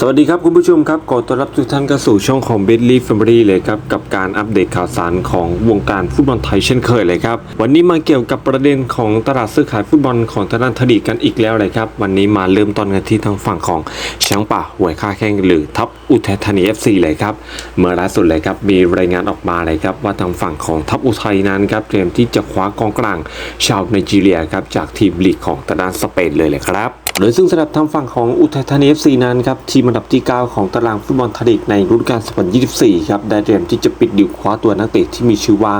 สวัสดีครับคุณผู้ชมครับขอต้อนรับทุกท่านเข้าสู่ช่องของ b e t l y Family เลยครับกับการอัปเดตข่าวสารของวงการฟุตบอลไทยเช่นเคยเลยครับวันนี้มาเกี่ยวกับประเด็นของตลาดซื้อขายฟุตบอลของทางด้านทดีกันอีกแล้วเลยครับวันนี้มาเริ่มต้นกันที่ทางฝั่งของช้างป่าหวยค่าแข้งหรือทัพอุทัยธานี FC เลยครับเมื่อล่าสุดเลยครับมีรายงานออกมาเลยครับว่าทางฝั่งของทัพอุทัยนั้นครับเตรียมที่จะคว้ากองกลางชาวไนจีเรียครับจากทีมลีกของทางด้านสเปนเลยเลยครับ โดยซึ่งสำหรับทางฝั่งของอุทัยธานี FC นั้นครับทีมอันดับที่ 9 ของตารางฟุตบอลไทยลีกในฤดูกาล2024 ครับได้เตรียมที่จะปิดดิวคว้าตัวนักเตะที่มีชื่อว่า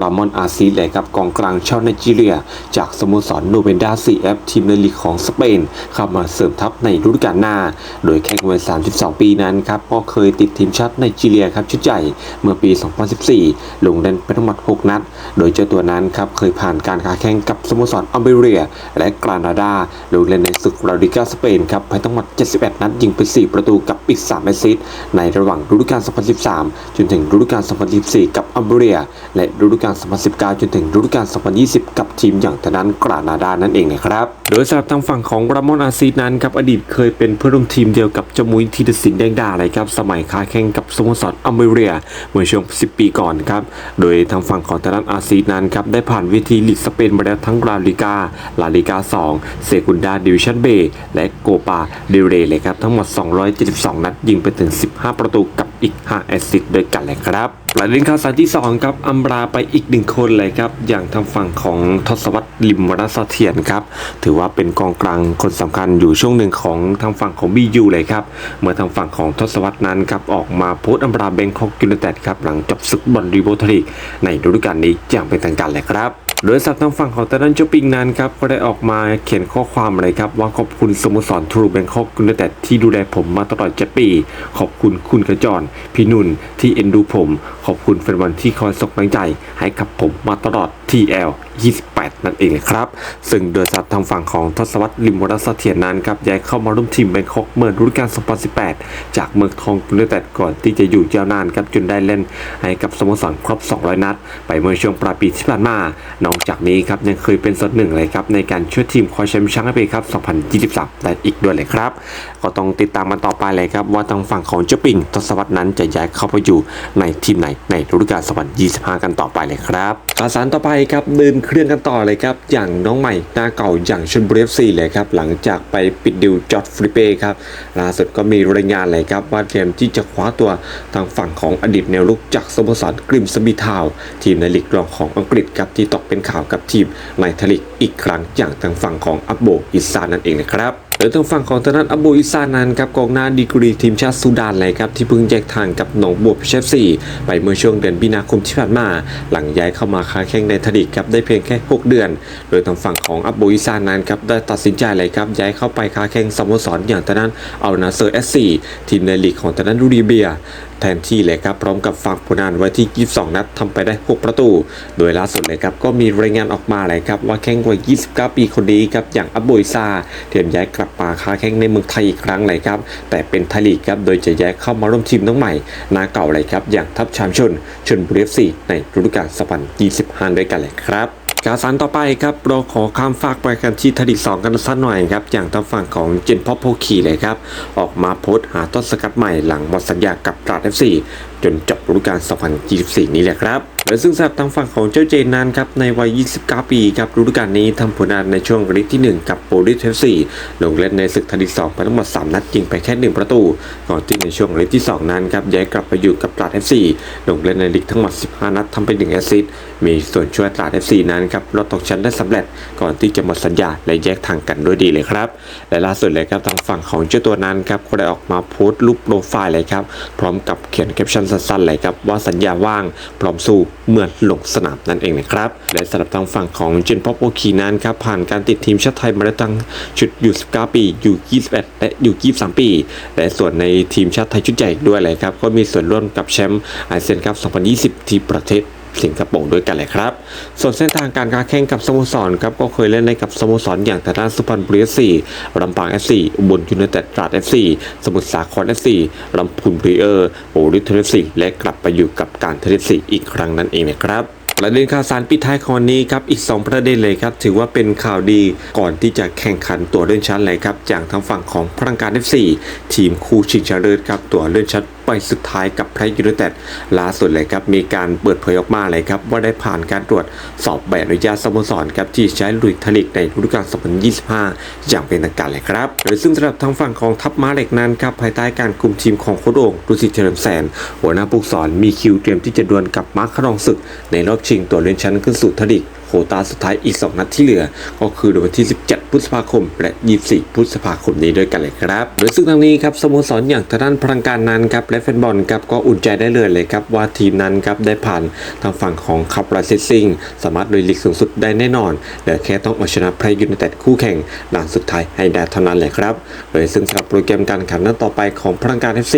รามอนอาซีเลยครับกองกลางชาวไนจีเรีย จากสโมสรโนเวนดา 4F ทีมในลีกของสเปนเข้ามาเสริมทัพในฤดูกาลหน้า โดยแข่งวัย 32 ปีนั้นครับก็เคยติดทีมชาติไนจีเรียครับชุดใหญ่เมื่อปี 2014 ลงเล่นไปทั้งหมด 6 นัด โดยเจ้าตัวนั้นครับเคยผ่านการค้าแข่งกับสโมสรอัมเบเรีย และกรานาดาลงเล่นในศึกลาลิกาสเปนครับไปทั้งหมด 71 นัดยิงไป 4 ประตูกับอีก 3แอสซิสในระหว่างฤดูกาล 2013 จนถึงฤดูกาล 2014 กับอัมเบรีย และฤดูกาล 2019 จนถึงฤดูกาล 2020 กับทีมอย่างทางด้นกรานาดานั่นเองนะครับ โดยสำหรับทางฝั่งของรามอนอาซีนั้นครับอดีตเคยเป็นเพื่อนร่วมทีมเดียวกับเจามุยธีรศิลป์แดงดาเลยครับสมัยค้าแข่งกับสโมสรอัมเบรียเมื่อช่วง 10 ปีก่อนครับโดยทางฝั่งของทางด้นอาซีนั้นครับได้ผ่านเวทีลีกสเปนมาแล้วทั้งลาลิกาลาลิกา 2 เซกุนดาดิวิชั่นเบและโกปาเดเรเลยครับ ทั้งหมด 272 นัด ยิงไปถึง 15 ประตูกับอีก 5 แอสซิสต์ด้วยกันเลยครับประเด็นข่าวสารที่ 2 ครับอัมราไปอีกหนึ่งคนเลยครับ อย่างทางฝั่งของทศวรรษลิมรัสเทียนครับ ถือว่าเป็นกองกลางคนสำคัญอยู่ช่วงหนึ่งของทางฝั่งของบียูเลยครับ เมื่อทางฝั่งของทศวรรษนั้นครับ ออกมาโพสต์อัมราแบงคอกยูไนเต็ดครับ หลังจบศึกบอลรีโบทลีกในฤดูกาลนี้อย่างเป็นทางการเลยครับ โดยสับทางฝั่งของตาดันเจาปิงนั้นครับก็ได้ออกมาเขียนข้อความเลยครับ ว่าขอบคุณสโมสรทรูแบงคอกยูไนเต็ดที่ดูแลผมมาตลอดเจ็ดปี ขอบคุณคุณกระจรพี่นุ่นที่เอ็นดูผม ขอบคุณแฟนบอลที่คอยส่งกำลังใจให้กับผมมาตลอด TL 28 นั่นเองครับ ซึ่งโดยสับทางฝั่งของทศวรรษลิมวรัสเทียนนั้นครับย้ายเข้ามาร่วมทีมแบงคอกเมื่อฤดูกาล 2018 จากเมืองทองยูไนเต็ดก่อนที่จะอยู่ยาวนานครับจนได้เล่นให้กับสโมสรครบ 200 นัด ไปเมื่อช่วงปลายปีที่ผ่านมา นอกจากนี้ครับยังเคยเป็นส่วนหนึ่งเลยครับในการช่วยทีมคว้าแชมป์ชมป์เปี้ยนครับ 2023 ได้อีกด้วยเลยครับ ก็ต้องติดตามมันต่อไปเลยครับว่าทางฝั่งของเจ้าปิงทศวรรษนั้นจะย้ายเข้าไปอยู่ในทีมไหนในฤดูกาล 2025 กันต่อไปเลยครับข่าวสารต่อไปครับเดินเครื่องกันต่อเลยครับ อย่างน้องใหม่หน้าเก่าอย่างชนบุรีเอฟซีเลยครับหลังจากไปปิดดิวจอร์ดฟริเป้ครับล่าสุดก็มีรายงานเลยครับว่าเตรียมที่จะคว้าตัวทางฝั่งของอดีตแนวรุกจากสโมสรกริมสบีทาว ทีมในลีกรองของอังกฤษครับที่ตกเป็นข่าวกับทีมในทลีกอีกครั้งอย่างทางฝั่งของอับโบอิซานนั่นเองนะครับ โดยทางฝั่งของทางด้านอับบูอิซานันครับกองหน้าดีกรีทีมชาติซูดานเลยครับที่เพิ่งแยกทางกับหนองบัวพิเชฟซีไปเมื่อช่วงเดือนมีนาคมที่ผ่านมา หลังย้ายเข้ามาค้าแข่งในทดิกครับได้เพียงแค่ 6 เดือน โดยทางฝั่งของอับบูอิซานันครับได้ตัดสินใจเลยครับย้ายเข้าไปค้าแข่งสโมสรอย่างทางด้านอัลนาเซอร์เอสซีทีมในลีกของทางด้านรูดีเบียแทนที่เลยครับพร้อมกับฝากผลงานไว้ที่ 22 นัดทำไปได้ 6 ประตู โดยล่าสุดเลยครับก็มีรายงานออกมาเลยครับว่าแข้งวัย 29 ปีคนนี้ครับอย่างอับโบยซาเตรียมย้ายกลับมาค้าแข้งในเมืองไทยอีกครั้งเลยครับแต่เป็นไทยลีกครับโดยจะย้ายเข้ามาร่วมทีมน้องใหม่นาเก่าเลยครับอย่างทัพชามชนชนบุรีเอฟซีในฤดูกาล2025ด้วยกันเลยครับ ข่าวสารต่อไปครับเราขอข้ามฝากไปกันที่ทดีสองกันสักหน่อยครับอย่างทางฝั่งของเจนพอปโพคีเลยครับออกมาโพสต์หาต้นสกัดใหม่หลังหมดสัญญากับตราดเอฟซีจนจบฤดูกาล2024 นี้แหละครับ โดยซึ่งสำหรับทางฝั่งของเจ้าเจนนั้นครับในวัย 29 ปีครับฤดูกาลนี้ทำผลงานในช่วงฤดูที่ 1 กับโปรลิสเอฟซีลงเล่นในศึกทันดีสองไปทั้งหมด 3 นัดยิงไปแค่ 1 ประตู ก่อนที่ในช่วงฤดูที่ 2 นั้นครับย้ายกลับไปอยู่กับตราดเอฟซีลงเล่นในลีกทั้งหมด 15 นัดทำไป1แอสซิสต์มีส่วนช่วยตราดเอฟซีนั้นครับลดตกชั้นได้สำเร็จ ก่อนที่จะหมดสัญญาและแยกทางกันด้วยดีเลยครับและล่าสุดเลยครับทางฝั่งของเจ้าตัวนั้นครับก็ได้ออกมาโพสต์รูปโปรไฟล์เลยครับพร้อมกับเขียนแคปชั่นสั้นๆเลยครับว่าสัญญาว่างพร้อมสู้ เมื่อลงสนามนั่นเองนะครับ และสำหรับทางฝั่งของเจนพอปโอคีนั้นครับผ่านการติดทีมชาติไทยมาแล้วตั้งชุดอยู่ 19 ปี อยู่ 21 และอยู่ 23 ปี และส่วนในทีมชาติไทยชุดใหญ่ด้วยเลยครับ ก็มีส่วนร่วมกับแชมป์อาเซียนคัพ 2020 ที่ประเทศ สิงคโปร์ด้วยกันเลยครับ ส่วนเส้นทางการค้าแข่งกับสโมสรครับก็เคยเล่นในกับสโมสรอย่างทางด้านสุพรรณบุรีเอฟซีลำปางเอฟซีอุบลยูไนเต็ดตราดเอฟซีสมุทรสาครเอฟซีลำพูนบรีเออร์โอริทเอฟซีและกลับไปอยู่กับการเทเลฟซีอีกครั้งนั่นเองนะครับประเด็นข่าวสารปิดท้ายของวันนี้ครับอีก 2 ประเด็นเลยครับถือว่าเป็นข่าวดีก่อนที่จะแข่งขันตัวเลื่อนชั้นเลยครับจากทางฝั่งของพลังการ F4 ทีมคู่ชิงชนะเลิศครับตัวเลื่อนชั้น ไปสุดท้ายกับไพรยูไนเต็ดล่าสุดเลยครับมีการเปิดเผยออกมาเลยครับว่าได้ผ่านการตรวจสอบใบอนุญาตสโมสรครับที่ใช้ลุยทลิกในฤดูกาล 2025 อย่างเป็นทางการเลยครับโดยซึ่งสำหรับทางฝั่งของทัพม้าเหล็กนั้นครับภายใต้การคุมทีมของโค้ชโอ่งดุสิตเฉลิมแสน หัวหน้าผู้ฝึกสอนมีคิวเตรียมที่จะดวลกับมาร์คครองศึก ในรอบชิงตัวเลื่อนชั้นขึ้นสู่ทลิกโควตาสุดท้ายอีก 2 นัดที่เหลือ ก็คือในวันที่ 17 พฤษภาคม และ 24 พฤษภาคมนี้ด้วยกันเลยครับโดยซึ่งทางนี้ครับสโมสรอย่างทางด้านพลังการนั้นครับและแฟนบอลครับก็อุ่นใจได้เลยเลยครับว่าทีมนั้นครับได้ผ่านทางฝั่งของคับราเซซิงสามารถลุยลีกสูงสุดได้แน่นอนเหลือแค่ต้องเอาชนะไพรยูไนเต็ดคู่แข่งนัดสุดท้ายให้ได้เท่านั้นเลยครับโดยซึ่งสำหรับโปรแกรมการแข่งขันนัดต่อไปของพลังการ FC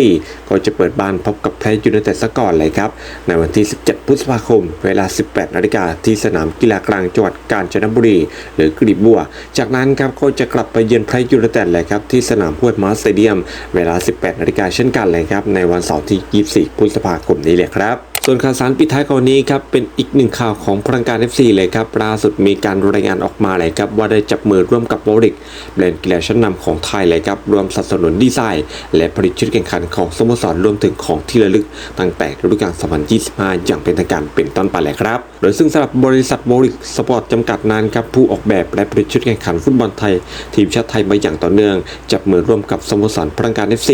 ก็จะเปิดบ้านพบกับไพรยูไนเต็ดซะก่อนเลยครับในวันที่ 17 พฤษภาคม เวลา 18นาฬิกาที่สนามกีฬากลางจังหวัดกาญจนบุรี หรือกรีบบัว จากนั้นครับก็จะกลับไปเยือนไพรยูไนเต็ดเลยครับที่สนามห้วยมาสเตเดียม เวลา 18นาฬิกาเช่นกันเลยครับในวันเสาร์ที่ 24 พฤษภาคมนี้เลยครับ ส่วนข่าวสารปิดท้ายของวันนี้ครับเป็นอีกหนึ่งข่าวของพลังการ FC เลยครับล่าสุดมีการรายงานออกมาเลยครับว่าได้จับมือร่วมกับวอริกแบรนด์กีฬาชั้นนำของไทยเลยครับรวมสนับสนุนดีไซน์ และผลิตชุดแข่งขันของสโมสรรวมถึงของที่ระลึกตั้งแต่ฤดูกาล2025 อย่างเป็นทางการเป็นต้นไปเลยครับโดยซึ่งสำหรับบริษัทวอริกสปอร์ตจำกัดนั้นครับผู้ออกแบบและผลิตชุดแข่งขันฟุตบอลไทย ทีมชาติไทยมาอย่างต่อเนื่อง จับมือร่วมกับสโมสรพลังการ FC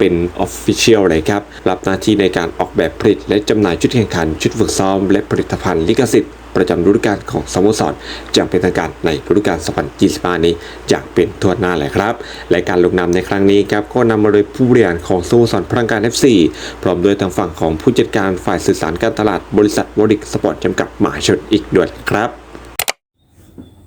เป็นออฟฟิเชียลเลยครับ รับหน้าที่ในการออกแบบผลิต และจำหน่ายชุดแข่งขัน ชุดฝึกซ้อม และผลิตภัณฑ์ลิขสิทธิ์ประจำฤดูกาลของสโมสรอย่างเป็นทางการในฤดูกาล 2025 นี้อย่างเป็นทัวหน้าเลยครับ และการลงนามในครั้งนี้ครับ ก็นำมาโดยผู้บริหารของสโมสรพลังการ FC พร้อมด้วยทางฝั่งของผู้จัดการฝ่ายสื่อสารการตลาดบริษัทวอริกสปอร์ตจำกัดมหาชนอีกด้วยครับ